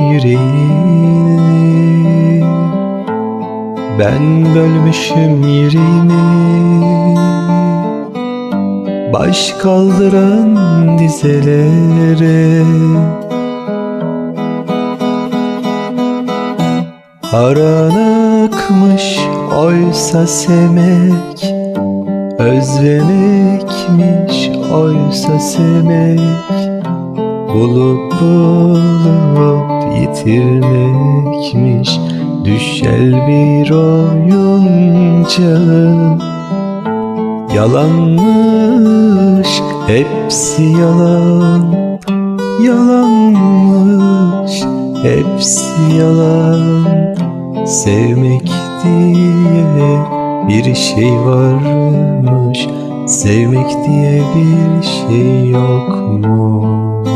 yüreğini. Ben bölmüşüm yüreğimi Baş kaldıran dizelere. Aran akmış oysa sevmek Özlemekmiş oysa sevmek Bulup bulup yitirmekmiş Düşel bir oyunca Yalanmış hepsi yalan. Yalanmış hepsi yalan. Sevmek diye bir şey varmış Sevmek diye bir şey yokmuş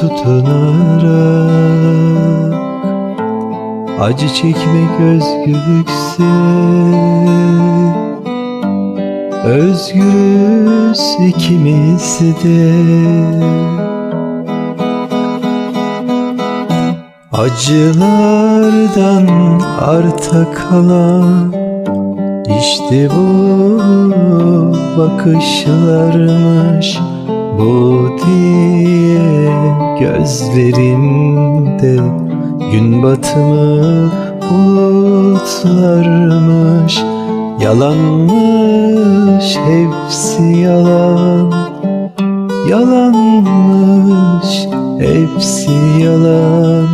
tutunarak Acı çekmek özgürlükse Özgürüz ikimiz de. Acılardan arta kalan işte bu bakışlarmış Bu diye gözlerimde Gün batımı bulutlarmış Yalanmış hepsi yalan. Yalanmış hepsi yalan.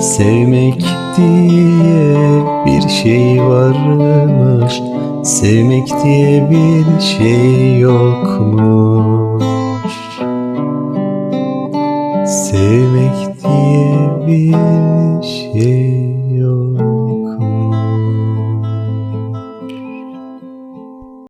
Sevmek diye bir şey varmış Sevmek diye bir şey yokmuş Sevmek diye bir şey